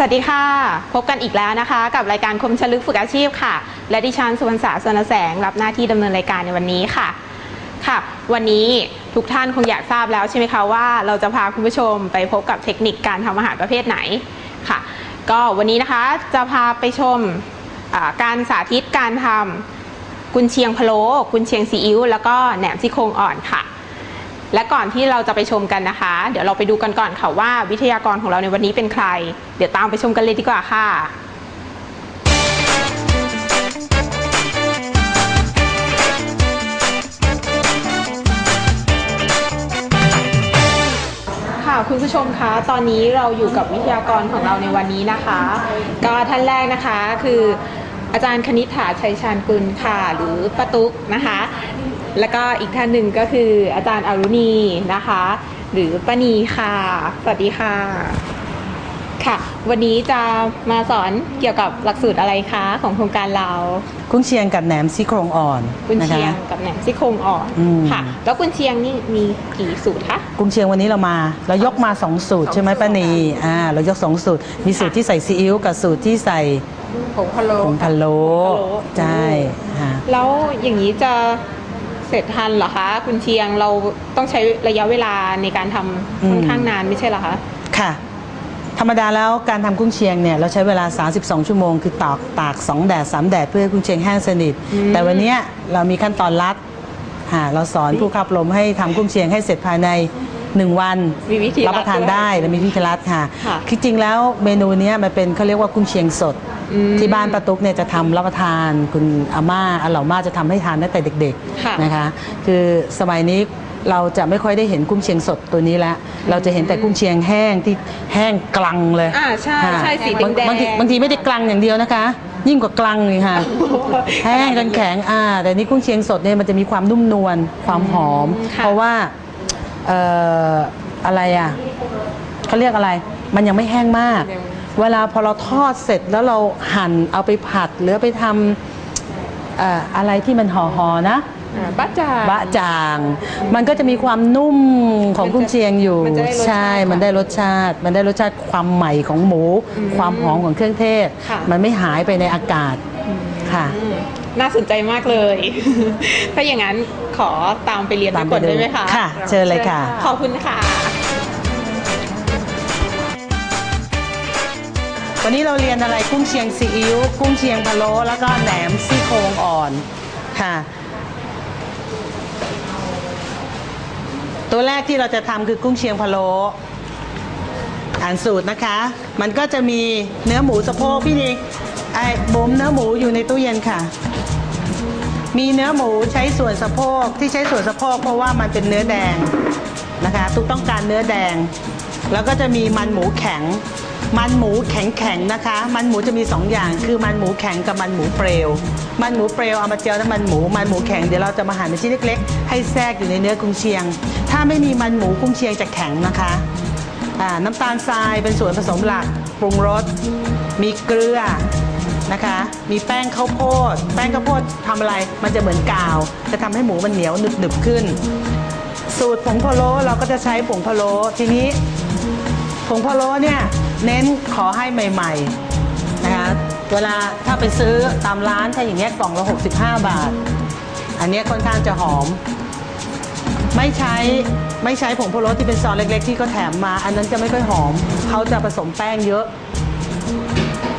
สวัสดีค่ะ พบกันอีกแล้วนะคะ กับรายการคมชลึกฝึกอาชีพค่ะ และดิฉันสุวรรณสาสนแสง รับหน้าที่ดำเนินรายการในวันนี้ค่ะค่ะ วันนี้ทุกท่านคงอยากทราบแล้วใช่ไหมคะว่าเราจะพาคุณผู้ชมไปพบกับเทคนิคการทำอาหารประเภทไหนค่ะ ก็วันนี้นะคะจะพาไปชมการสาธิตการทำกุนเชียงพะโล้กุนเชียงซีอิ๊วแล้วก็แหนมซี่โครงอ่อนค่ะ และก่อนที่เราจะไปชมกันนะคะ เดี๋ยวเราไปดูกันก่อนค่ะว่าวิทยากรของเราในวันนี้เป็นใคร เดี๋ยวตามไปชมกันเลยดีกว่าค่ะค่ะคุณผู้ชมคะตอนนี้เราอยู่กับวิทยากรของเราในวันนี้นะคะ ก็ท่านแรกนะคะคืออาจารย์คณิษฐาชัยชาญกุลค่ะ หรือป้าตุ๊กนะคะ แล้วก็อีกท่านหนึ่งก็คืออาจารย์อรุณีนะคะ หรือป้านีค่ะ สวัสดีค่ะ ค่ะ วันนี้จะมาสอนเกี่ยวกับหลักสูตรอะไรคะ ของโครงการเรา กุ้งเชียงกับแหนมซี่โครงอ่อนกุนนะเชียคะงกับแหนมซี่โครงอ่อนอืม ค่ะ แล้วกุนเชียงนี่มีกี่สูตรคะ กุ้งเชียงวันนี้เรามา เรายกมาสองสูตรใช่ไหมสองสูตรป้านีอ่า เรายกสองสูตร มีสูตรค่ะที่ใส่ซีอิ๊วกับสูตรที่ใส่ผงพะโล้ผงพะโล้ผงพะโล้ ใช่ค่ะ แล้วอย่างนี้จะ เสร็จทันเหรอคะ คุณเชียงเราต้องใช้ระยะเวลาในการทำอืมค่อนข้างนานไม่ใช่เหรอคะ ค่ะ ธรรมดาแล้วการทำกุ้งเชียงเนี่ยเราใช้เวลา 32 ชั่วโมง คือตากตาก 2 แดด 3 แดดเพื่อให้กุ้งเชียงแห้งสนิทอืมแต่วันเนี้ยเรามีขั้นตอนลัดค่ะเราสอนผู้ขับลมให้ทำกุ้งเชียงให้เสร็จภายใน1วันมีวิธีรับประทานด้วยได้และมีวิธีรัดค่ะค่ะ คือจริงแล้วเมนูเนี้ยมันเป็นเขาเรียกว่ากุ้งเชียงสดอืม ที่บ้านป้าตุ๊กเนี่ยจะทำรับประทานคุณอาม่าอาเหล่าม่าจะทำให้ทานตั้งแต่เด็กค่ะๆนะคะ คือสมัยนี้เราจะไม่ค่อยได้เห็นกุ้งเชียงสดตัวนี้แล้ว เราจะเห็นแต่กุ้งเชียงแห้งที่แห้งกลังเลยอ่าใช่ค่ะใช่สีบางแดงบางทีบางทีไม่ได้กลังอย่างเดียวนะคะ ยิ่งกว่ากลังเลยค่ะแห้งจนแข็งอ่าแต่นี่กุ้งเชียงสดเนี่ยมันจะมีความนุ่มนวลความหอมอืมค่ะเพราะว่าเอ่ออะไรอะเขาเรียกอะไร มันยังไม่แห้งมาก เวลาพอเราทอดเสร็จแล้วเราหั่นเอาไปผัดหรือเอาไปทำเอ่ออะไรที่มันห่อๆนะ อ่าบ้าจ่า บะจาง มันก็จะมีความนุ่มของกุ้งเชียงอยู่ มันจะได้รสชาติใช่ มันได้รสชาติ มันได้รสชาติความใหม่ของหมูอืมความหอมของเครื่องเทศ ค่ะ มันไม่หายไปในอากาศค่ะ อืมน่าสนใจมากเลย ถ้าอย่างนั้นขอตามไปเรียนตามไปไปก่อนดูได้ไหมคะ ค่ะ เชิญเลยค่ะ ขอบคุณค่ะ วันนี้เราเรียนอะไรกุ้งเชียงซีอิ๊วกุ้งเชียงพะโล้แล้วก็แหนมซี่โครงอ่อนค่ะ ตัวแรกที่เราจะทำคือกุ้งเชียงพะโล้อ่านสูตรนะคะ มันก็จะมีเนื้อหมูสะโพกพี่นิกไอ้บ่มเนื้อหมูอยู่ในตู้เย็นค่ะ มีเนื้อหมูใช้ส่วนสะโพกที่ใช้ส่วนสะโพกเพราะว่ามันเป็นเนื้อแดงนะคะตุ๊กต้องการเนื้อแดง แล้วก็จะมีมันหมูแข็ง มันหมูแข็งๆนะคะ มันหมูจะมีสองอย่าง คือมันหมูแข็งกับมันหมูเปลว มันหมูเปลวเอามาเจียวน้ำมันหมู มันหมูแข็งเดี๋ยวเราจะมาหั่นเป็นชิ้นเล็กๆ ให้แทรกอยู่ในเนื้อกุ้งเชียง ถ้าไม่มีมันหมูกุ้งเชียงจะแข็งนะคะอ่าน้ำตาลทรายเป็นส่วนผสมหลักปรุงรส มีเกลือนะคะ มีแป้งข้าวโพด แป้งข้าวโพดทำอะไร มันจะเหมือนกาว จะทำให้หมูมันเหนียวหนึบหนึบๆขึ้น สูตรผงพะโล้เราก็จะใช้ผงพะโล้ทีนี้ผงพะโล้เนี่ย เน้นขอให้ใหม่ๆนะคะเวลาถ้าไปซื้อตามร้านถ้าอย่างเงี้ยกล่องละ 65 บาท อันเนี้ยค่อนข้างจะหอม ไม่ใช้ไม่ใช้ผงพะโล้ที่เป็นซองเล็ก ๆ ที่เขาแถมมา อันนั้นจะไม่ค่อยหอมเขาจะผสมแป้งเยอะ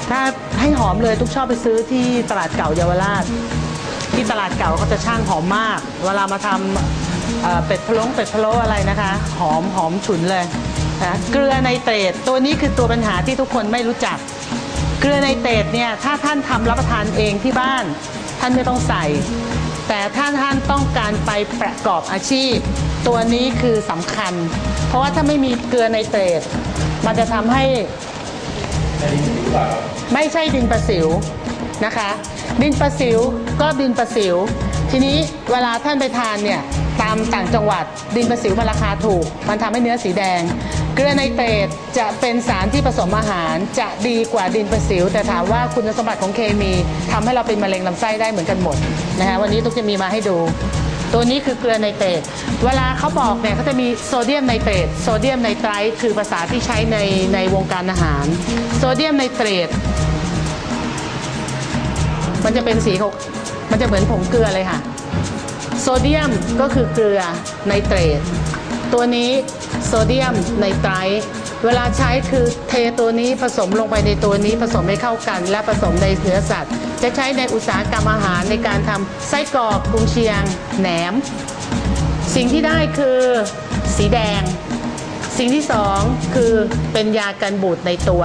ถ้าให้หอมเลยทุกชอบไปซื้อที่ตลาดเก่าเยาวราช ที่ตลาดเก่าเขาจะช่างหอมมาก เวลามาทำเอ่อเป็ดพะโล้เป็ดพะโล้อะไรนะคะ หอมหอมฉุนเลย นะเกลือไนเตรตตัวนี้คือตัวปัญหาที่ทุกคนไม่รู้จัก เกลือไนเตรตเนี่ยถ้าท่านทำรับประทานเองที่บ้าน ท่านไม่ต้องใส่ แต่ถ้าท่านต้องการไปประกอบอาชีพ ตัวนี้คือสำคัญ เพราะว่าถ้าไม่มีเกลือไนเตรตมันจะทำให้ไม่ใช่ดินประสิวนะคะ ดินประสิวก็ดินประสิว ทีนี้เวลาท่านไปทานเนี่ย ตามต่างจังหวัดดินประสิวมันราคาถูก มันทำให้เนื้อสีแดง เกลือไนเตรตจะเป็นสารที่ผสมอาหาร จะดีกว่าดินประสิว แต่ถามว่าคุณสมบัติของเคมีทำให้เราเป็นมะเร็งลำไส้ได้เหมือนกันหมดนะคะวันนี้ตุ๊กจะมีมาให้ดู ตัวนี้คือเกลือไนเตรตเวลาเขาบอกเนี่ยเขาจะมีโซเดียมไนเตรตโซเดียมไนไตรท์คือภาษาที่ใช้ในในวงการอาหาร โซเดียมไนเตรตมันจะเป็นสีเขามันจะเหมือนผงเกลือเลยค่ะ โซเดียมก็คือเกลือไนเตรตตัวนี้โซเดียมไนไตรท์เวลาใช้คือเทตัวนี้ผสมลงไปในตัวนี้ผสมให้เข้ากัน และผสมในเนื้อสัตว์ จะใช้ในอุตสาหกรรมอาหารในการทำไส้กรอกกุงเชียงแหนม สิ่งที่ได้คือสีแดง สิ่งที่สองคือเป็นยากันบูดในตัว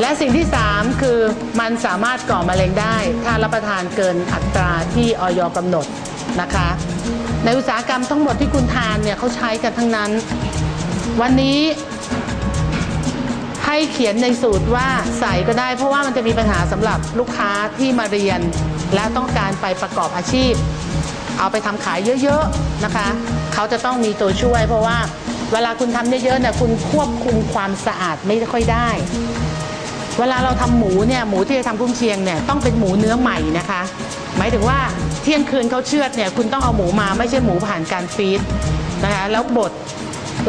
และสิ่งที่3คือมันสามารถก่อมะเร็งได้ ถ้ารับประทานเกินอัตราที่ออยกำหนด นะคะ ในอุตสาหกรรมทั้งหมดที่คุณทานเนี่ยเขาใช้กันทั้งนั้น วันนี้ให้เขียนในสูตรว่าใส่ก็ได้ เพราะว่ามันจะมีปัญหาสำหรับลูกค้าที่มาเรียน และต้องการไปประกอบอาชีพ เอาไปทำขายเยอะๆนะคะ เขาจะต้องมีตัวช่วย เพราะว่าเวลาคุณทำเยอะๆเนี่ยคุณควบคุมความสะอาดไม่ค่อยได้ เวลาเราทำหมูเนี่ยหมูที่จะทำกุ้งเชียงเนี่ยต้องเป็นหมูเนื้อใหม่นะคะ หมายถึงว่า เที่ยงคืนเขาเชือดเนี่ยคุณต้องเอาหมูมาไม่ใช่หมูผ่านการฟีดนะคะแล้วบด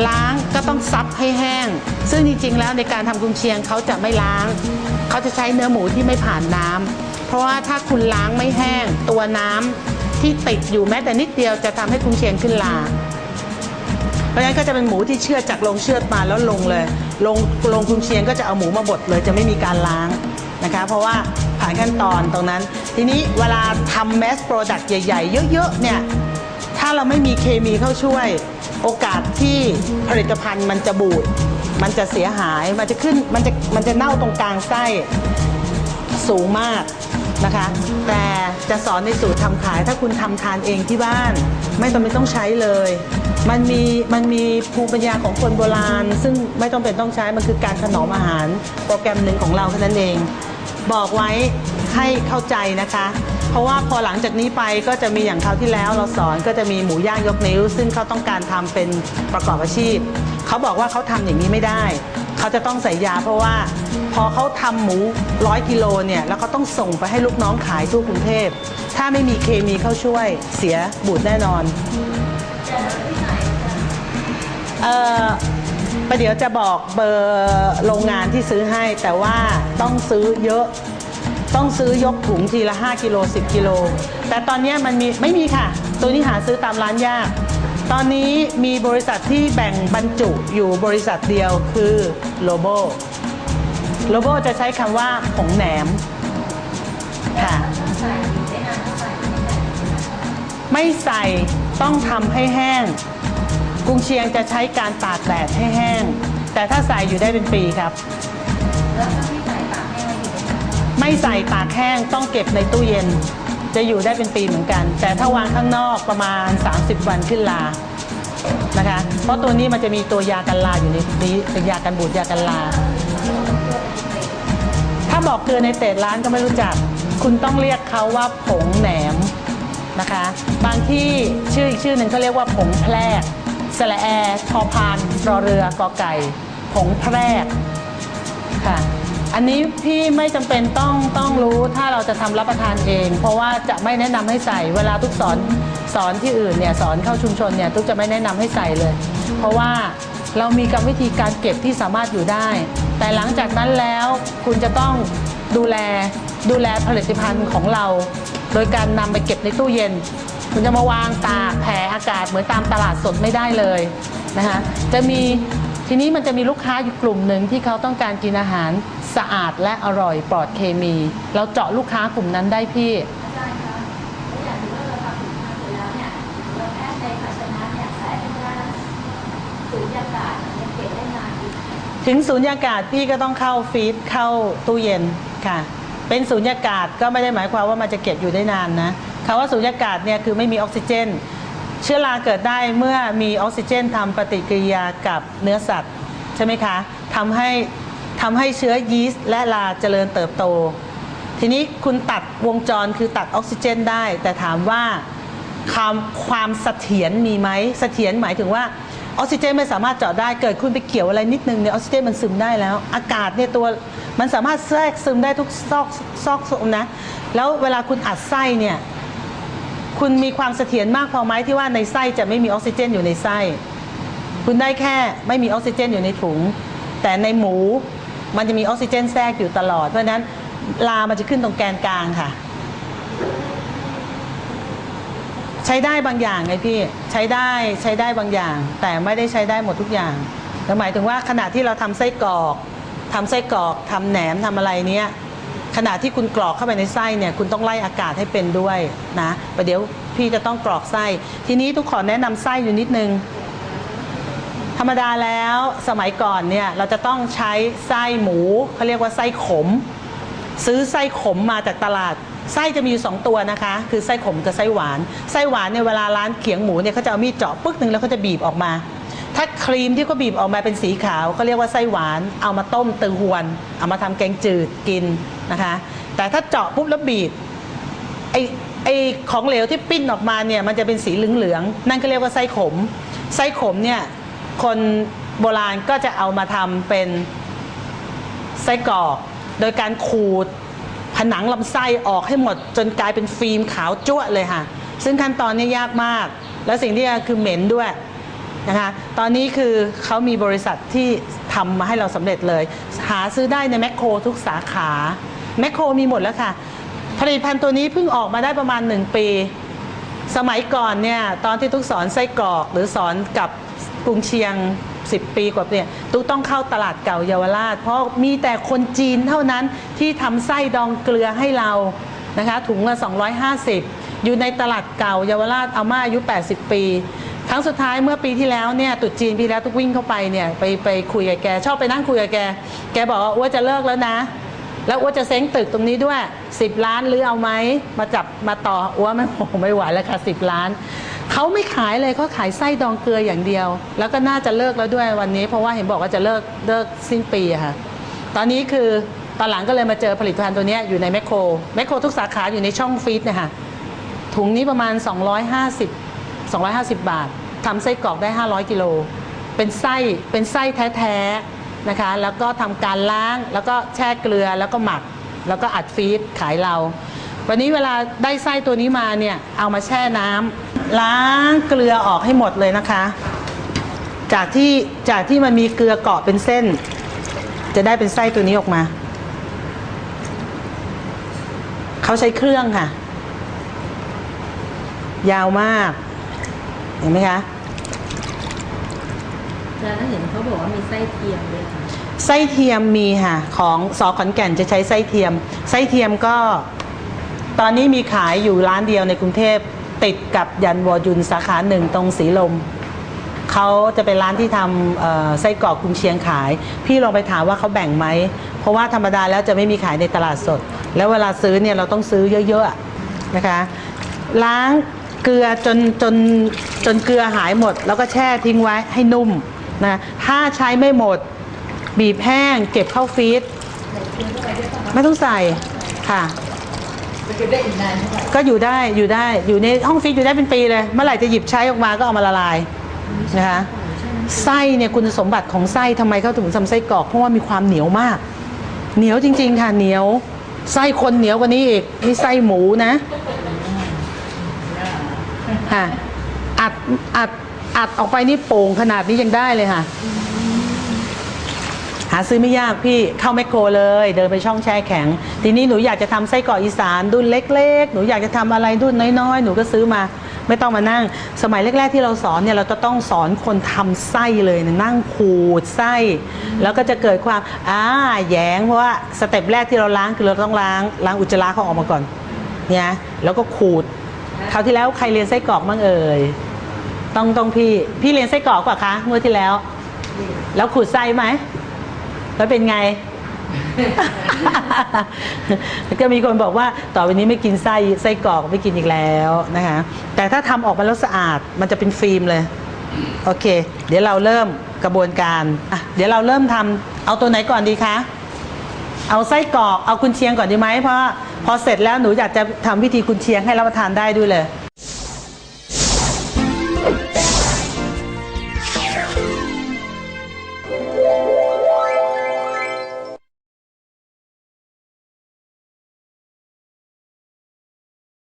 ล้างก็ต้องซับให้แห้ง ซึ่งจริงๆแล้วในการทำกุ้งเชียงเขาจะไม่ล้าง เขาจะใช้เนื้อหมูที่ไม่ผ่านน้ำเพราะว่าถ้าคุณล้างไม่แห้ง ตัวน้ำที่ติดอยู่แม้แต่นิดเดียวจะทำให้กุ้งเชียงขึ้นลาเพราะฉะนั้นก็จะเป็นหมูที่เชือดจากโรงเชือดมาแล้วลงเลย ลงลงคุณเชียงก็จะเอาหมูมาบดเลยจะไม่มีการล้าง นะคะ เพราะว่าผ่านขั้นตอนตรงนั้น ทีนี้เวลาทำแมสโปรดักต์ใหญ่ ๆ เยอะๆเนี่ยถ้าเราไม่มีเคมีเข้าช่วย โอกาสที่ผลิตภัณฑ์มันจะบูด มันจะเสียหายมันจะขึ้นมันจะมันจะเน่าตรงกลางไส้สูงมากนะคะ แต่จะสอนในสูตรทำขาย ถ้าคุณทำทานเองที่บ้าน ไม่ต้องไม่ต้องใช้เลย มันมีมันมีภูมิปัญญาของคนโบราณ ซึ่งไม่ต้องเป็นต้องใช้มันคือการถนอมอาหาร โปรแกรมหนึ่งของเราเท่านั้นเอง บอกไว้ให้เข้าใจนะคะ เพราะว่าพอหลังจากนี้ไปก็จะมีอย่างคราวที่แล้วเราสอนก็จะมีหมูย่างยกนิ้ว ซึ่งเขาต้องการทำเป็นประกอบอาชีพ เขาบอกว่าเขาทำอย่างนี้ไม่ได้ เขาจะต้องใส่ยาเพราะว่าพอเขาทำหมูร้อยกิโลเนี่ยแล้วเขาต้องส่งไปให้ลูกน้องขายทั่วกรุงเทพ ถ้าไม่มีเคมีเข้าช่วยเสียบูดแน่นอนเออ ประเดี๋ยวจะบอกเบอร์โรงงานที่ซื้อให้ แต่ว่าต้องซื้อเยอะ ต้องซื้อยกถุงทีละ 5กิโล10กิโลแต่ตอนนี้มันมีไม่มีค่ะ ตัวนี้หาซื้อตามร้านยาก ตอนนี้มีบริษัทที่แบ่งบรรจุอยู่บริษัทเดียวคือโลโบโลโบจะใช้คำว่าผงแหนมค่ะ ไม่ใส่ต้องทำให้แห้ง กุ้งเชียงจะใช้การตากแดดให้แห้ง แต่ถ้าใส่อยู่ได้เป็นปีครับ ไม่ใส่ตากแห้งต้องเก็บในตู้เย็น จะอยู่ได้เป็นปีเหมือนกัน แต่ถ้าวางข้างนอกประมาณ 30 วันขึ้นลานะคะ เพราะตัวนี้มันจะมีตัวยากันลาอยู่ในนี้เป็นยากันบูดยากันลา ถ้าบอกเกลือในเศษร้านก็ไม่รู้จัก คุณต้องเรียกเขาว่าผงแหนมนะคะ บางที่ชื่ออีกชื่อหนึ่งเขาเรียกว่าผงแพรก สระแอพอพานรอเรือกอไก่ ผงแพรกค่ะ อันนี้พี่ไม่จำเป็นต้องต้องรู้ถ้าเราจะทำรับประทานเอง เพราะว่าจะไม่แนะนำให้ใส่ เวลาทุกสอนสอนที่อื่นเนี่ยสอนเข้าชุมชนเนี่ยทุกจะไม่แนะนำให้ใส่เลย เพราะว่าเรามีกรรมวิธีการเก็บที่สามารถอยู่ได้ แต่หลังจากนั้นแล้วคุณจะต้องดูแลดูแลผลิตภัณฑ์ของเรา โดยการนำไปเก็บในตู้เย็น คุณจะมาวางตากแผ่อากาศเหมือนตามตลาดสดไม่ได้เลยนะคะจะมีทีนี้มันจะมีลูกค้าอยู่กลุ่มหนึ่งที่เขาต้องการกินอาหารสะอาดและอร่อยปลอดเคมี เราเจาะลูกค้ากลุ่มนั้นได้พี่ถึงสูญญากาศพี่ก็ต้องเข้าฟรีซเข้าตู้เย็นค่ะ เป็นสูญญากาศก็ไม่ได้หมายความว่ามันจะเก็บอยู่ได้นานนะคำว่าสูญญากาศเนี่ยคือไม่มีออกซิเจน เชื้อราเกิดได้เมื่อมีออกซิเจนทำปฏิกิริยากับเนื้อสัตว์ใช่ไหมคะทำให้ทำให้เชื้อยีสต์และราเจริญเติบโต ทีนี้คุณตัดวงจรคือตัดออกซิเจนได้ แต่ถามว่าความความเสถียรมีไหมเสถียรหมายถึงว่า ออกซิเจนไม่สามารถเจาะได้เกิดคุณไปเกี่ยวอะไรนิดนึงเนี่ยออกซิเจนมันซึมได้แล้ว อากาศเนี่ยตัวมันสามารถแทรกซึมได้ทุกซอกซอกซอกนะ แล้วเวลาคุณอัดไส้เนี่ยคุณมีความเสถียรมากพอไหมที่ว่าในไส้จะไม่มีออกซิเจนอยู่ในไส้ คุณได้แค่ไม่มีออกซิเจนอยู่ในถุง แต่ในหมูมันจะมีออกซิเจนแทรกอยู่ตลอด เพราะฉะนั้นลามันจะขึ้นตรงแกนกลางค่ะ ใช้ได้บางอย่างไงพี่ใช้ได้ใช้ได้บางอย่าง แต่ไม่ได้ใช้ได้หมดทุกอย่างหมายถึงว่าขณะที่เราทำไส้กรอกทำไส้กรอกทำแหนมทำอะไรเนี้ยขณะที่คุณกรอกเข้าไปในไส้เนี่ยคุณต้องไล่อากาศให้เป็นด้วยนะประเดี๋ยวพี่จะต้องกรอกไส้ ทีนี้ทุกขอแนะนำไส้อยู่นิดนึง ธรรมดาแล้วสมัยก่อนเนี่ยเราจะต้องใช้ไส้หมูเขาเรียกว่าไส้ขม ซื้อไส้ขมมาจากตลาด ไส้จะมีอยู่สองตัวนะคะ คือไส้ขมกับไส้หวาน ไส้หวานเนี่ยเวลาร้านเขียงหมูเนี่ยเขาจะเอามีดเจาะปึ๊กหนึ่งแล้วเขาจะบีบออกมา ถ้าครีมที่เขาบีบออกมาเป็นสีขาวเขาเรียกว่าไส้หวาน เอามาต้มตือหวน เอามาทำแกงจืดกินนะคะ แต่ถ้าเจาะปุ๊บแล้วบีบไอไอของเหลวที่ปิ้นออกมาเนี่ยมันจะเป็นสีเหลืองๆนั่นก็เรียกว่าไส้ขม ไส้ขมเนี่ยคนโบราณก็จะเอามาทำเป็นไส้กรอก โดยการขูดผนังลำไส้ออกให้หมดจนกลายเป็นฟิล์มขาวจั่วเลยค่ะ ซึ่งขั้นตอนนี้ยากมาก แล้วสิ่งที่คือเหม็นด้วยนะคะตอนนี้คือเขามีบริษัทที่ทำมาให้เราสำเร็จเลย หาซื้อได้ในแมคโครทุกสาขาแมคโครมีหมดแล้วค่ะ ผลิตภัณฑ์ตัวนี้เพิ่งออกมาได้ประมาณ 1 ปี สมัยก่อนเนี่ยตอนที่ทุกสอนไส้กรอกหรือสอนกับกรุงเชียง 10 ปีกว่าเนี่ยตุ๊กต้องเข้าตลาดเก่าเยาวราช เพราะมีแต่คนจีนเท่านั้นที่ทำไส้ดองเกลือให้เรานะคะถุงละ 250 อยู่ในตลาดเก่าเยาวราชอาม่าอายุ 80 ปี ครั้งสุดท้ายเมื่อปีที่แล้วเนี่ยตรุษจีนปีแล้วทุกวิ่งเข้าไปเนี่ยไปไปคุยกับแก ชอบไปนั่งคุยกับแก แกบอกว่าว่าจะเลิกแล้วนะ แล้วอ้วจะเซ้งตึกตรงนี้ด้วย 10 ล้านหรือเอาไหมมาจับมาต่ออ้วไม่โหไม่ไหวแล้วค่ะ10 ล้าน เขาไม่ขายเลยเขาขายไส้ดองเกลืออย่างเดียว แล้วก็น่าจะเลิกแล้วด้วยวันนี้ เพราะว่าเห็นบอกว่าจะเลิกเลิกสิ้นปีค่ะตอนนี้คือตอนหลังก็เลยมาเจอผลิตภัณฑ์ตัวนี้อยู่ในแมคโครแมคโครทุกสาขาอยู่ในช่องฟีดนะคะถุงนี้ประมาณ 250 250 บาททำไส้กรอกได้ 500 กิโล เป็นไส้เป็นไส้แท้ๆนะคะ แล้วก็ทำการล้างแล้วก็แช่เกลือแล้วก็หมัก แล้วก็อัดฟีดขายเรา วันนี้เวลาได้ไส้ตัวนี้มาเนี่ยเอามาแช่น้ำล้างเกลือออกให้หมดเลยนะคะ จากที่จากที่มันมีเกลือเกาะเป็นเส้น จะได้เป็นไส้ตัวนี้ออกมา เขาใช้เครื่องค่ะ ยาวมาก เห็นไหมคะแล้วเห็นเขาบอกว่ามีไส้เทียมด้วยค่ะไส้เทียมมีค่ะ ของสอขอนแก่นจะใช้ไส้เทียม ไส้เทียมก็ ตอนนี้มีขายอยู่ร้านเดียวในกรุงเทพติดกับยันวอยุนสาขาหนึ่งตรงสีลมเขาจะเป็นร้านที่ทำเอ่อไส้กรอกกุนเชียงขาย พี่ลองไปถามว่าเขาแบ่งไหม เพราะว่าธรรมดาแล้วจะไม่มีขายในตลาดสด แล้วเวลาซื้อเนี่ยเราต้องซื้อเยอะๆนะคะ ล้างเกลือจนจนจนเกลือหายหมด แล้วก็แช่ทิ้งไว้ให้นุ่มนะถ้าใช้ไม่หมด บีบแห้ง เก็บเข้าฟรีซไม่ต้องใส่ค่ะ ก็อยู่ได้อยู่ได้อยู่ในห้องฟรีซอยู่ได้เป็นปีเลย เมื่อไหร่จะหยิบใช้ออกมาก็เอามาละลายนะคะไส้เนี่ยคุณสมบัติของไส้ทำไมเขาถึงทำไส้กรอกเพราะว่ามีความเหนียวมาก เหนียวจริง ๆ ค่ะเหนียว ไส้คนเหนียวกว่านี้อีกนี่ไส้หมูนะค่ะอัดอัดอัดออกไปนี่โป่งขนาดนี้ยังได้เลยค่ะ หาซื้อไม่ยากพี่เข้าแมคโครเลย เดินไปช่องแช่แข็ง ทีนี้หนูอยากจะทำไส้กรอกอีสานดุนเล็ก ๆ หนูอยากจะทำอะไรดุนน้อยๆ หนูก็ซื้อมา ไม่ต้องมานั่ง สมัยแรก ๆ ที่เราสอนเนี่ยเราจะต้องสอนคนทำไส้เลยนั่งขูดไส้ แล้วก็จะเกิดความอ่าแยงเพราะว่าสเต็ปแรกที่เราล้างคือเราต้องล้างล้างอุจจาระเขาออกมาก่อนเนี่ยแล้วก็ขูดคราวที่แล้วใครเรียนไส้กรอกบ้างเอ่ยต้องต้องพี่ พี่เรียนไส้กรอกป่ะคะเมื่อที่แล้ว แล้วขูดไส้ไหม แล้วเป็นไงแล้วก็มีคนบอกว่าต่อไปนี้ไม่กินไส้ไส้กรอกไม่กินอีกแล้วนะคะ แต่ถ้าทำออกมาแล้วสะอาดมันจะเป็นฟิล์มเลย โอเค เดี๋ยวเราเริ่มกระบวนการอะเดี๋ยวเราเริ่มทำเอาตัวไหนก่อนดีคะเอาไส้กรอกเอากุนเชียงก่อนดีไหมเพราะพอเสร็จแล้วหนูอยากจะทำวิธีกุนเชียงให้รับประทานได้ด้วยเลย